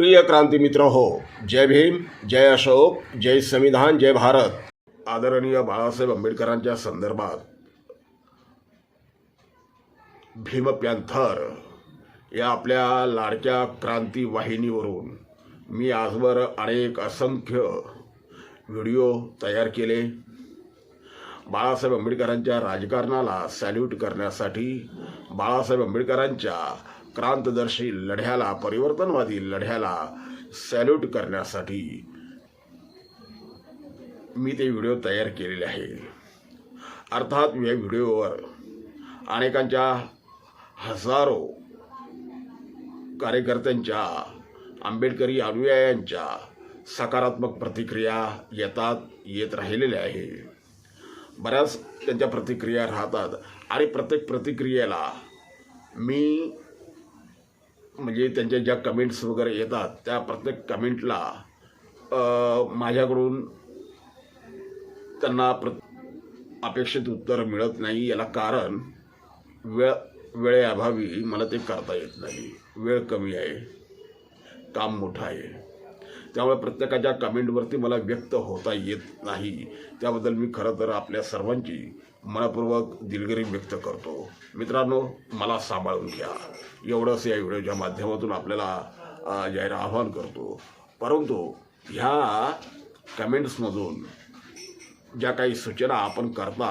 प्रिय क्रांती मित्र हो जय भीम जय अशोक जय संविधान जय भारत. आदरणीय बाळासाहेब आंबेडकरांच्या संदर्भात भीम पॅन्थर या आपल्या लाडक्या क्रांती वाहिनीवरून मी आजवर अनेक असंख्य व्हिडिओ तयार केले. बाळासाहेब आंबेडकरांच्या राजकारणाला सॅल्यूट करण्यासाठी बाळासाहेब आंबेडकरांच्या क्रांतदर्शी लढ्याला परिवर्तनवादी लढ्याला सॅल्यूट करण्यासाठी मी ते व्हिडिओ तयार केलेले आहे. अर्थात या व्हिडिओवर अनेकांच्या हजारो कार्यकर्त्यांच्या आंबेडकरी अनुयायांच्या सकारात्मक प्रतिक्रिया येतात येत राहिलेल्या आहे. बऱ्याच त्यांच्या प्रतिक्रिया राहतात आणि प्रत्येक प्रतिक्रियेला मी म्हणजे त्यांच्या ज्या कमेंट्स वगैरे येतात त्या प्रत्येक कमेंटला माझ्याकडून त्यांना प्र अपेक्षित उत्तर मिळत नाही. याला कारण वेळ वेळेअभावी मला ते करता येत नाही. वेळ कमी आहे. काम मोठं आहे. त्यामुळे प्रत्येकाच्या कमेंटवरती मला व्यक्त होता येत नाही. त्याबद्दल मी खरं तर आपल्या सर्वांची मनपूर्वक दिलगिरी व्यक्त करतो. मित्रांनो मला सांभाळून घ्या. एवढंच या व्हिडिओच्या माध्यमातून आपल्याला जाहीर आवाहन करतो. परंतु ह्या कमेंट्समधून ज्या काही सूचना आपण करता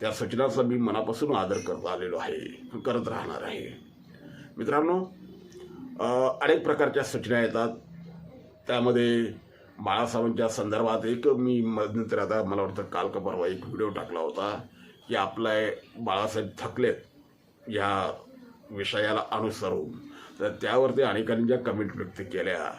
त्या सूचनांचा मी मनापासून आदर करत आलेलो आहे करत राहणार आहे. मित्रांनो अनेक प्रकारच्या सूचना येतात. त्यामध्ये बाळासाहेबांच्या संदर्भात एक मी नंतर आता मला वाटतं काल का परवा एक व्हिडिओ टाकला होता की आपला बाळासाहेब थकलेत ह्या विषयाला अनुसरून. तर त्यावरती अनेकांनी ज्या कमेंट व्यक्त केल्या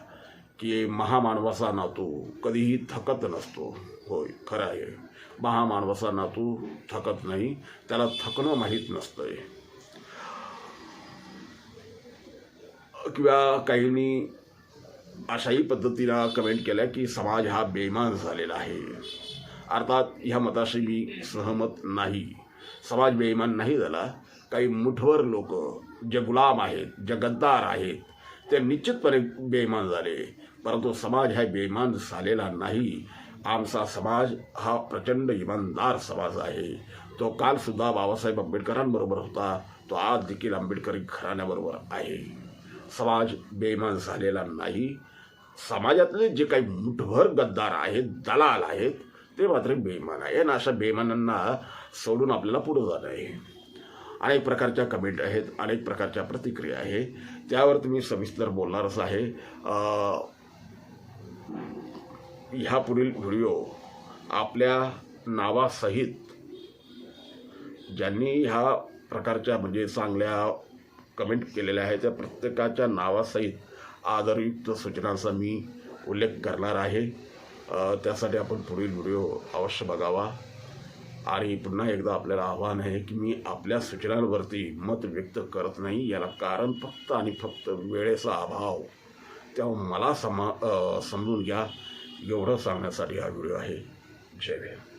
की महामानवाचा नातू कधीही थकत नसतो. होय खरं आहे. महामानवाचा नातू थकत नाही त्याला थकणं माहीत नसतंय. किंवा काहींनी अशाही पद्धतीनं कमेंट केल्या की समाज हा बेमान झालेला आहे. अर्थात ह्या मताशी मी सहमत नाही. समाज बेईमान नाही झाला. काही मुठवर लोक जे गुलाम आहेत जे गद्दार आहेत ते निश्चितपणे बेईमान झाले. परंतु समाज हा बेईमान झालेला नाही. आमचा समाज हा प्रचंड इमानदार समाज आहे. तो कालसुद्धा बाबासाहेब आंबेडकरांबरोबर होता. तो आज देखील आंबेडकरी घराण्याबरोबर आहे. समाज बेमान झालेला नाही. समाजातले जे काही मुठभर गद्दार आहेत दलाल आहेत ते मात्र बेईमान आहे आणि अशा बेमानांना सोडून आपल्याला पुढं जाणं आहे. अनेक प्रकारच्या कमेंट आहेत अनेक प्रकारच्या प्रतिक्रिया आहे. त्यावर तुम्ही सविस्तर बोलणारच आहे. ह्या पुढील व्हिडिओ आपल्या नावासहित ज्यांनी ह्या प्रकारच्या म्हणजे चांगल्या कमेंट केलेल्या आहेत. त्या प्रत्येकाच्या नावासहित आदरयुक्त सूचनांचा मी उल्लेख करणार आहे. त्यासाठी आपण पुढील व्हिडिओ अवश्य बघावा. आणि पुन्हा एकदा आपल्याला आव्हान आहे की मी आपल्या सूचनांवरती मत व्यक्त करत नाही. याला कारण फक्त आणि फक्त वेळेचा अभाव. तेव्हा मला समा समजून घ्या. एवढं सांगण्यासाठी हा व्हिडिओ आहे. जय भीम.